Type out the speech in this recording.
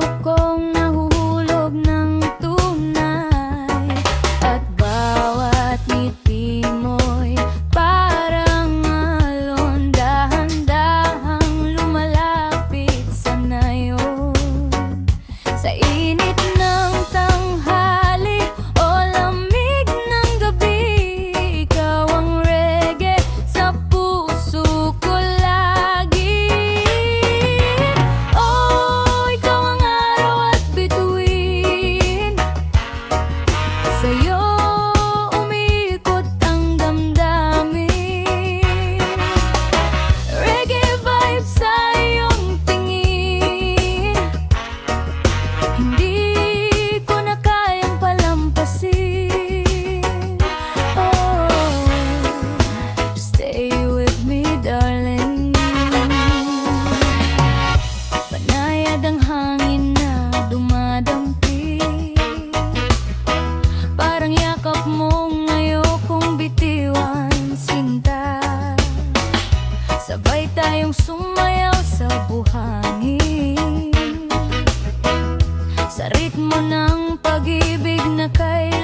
socorro. Sa ritmo ng pag-ibig na kailangan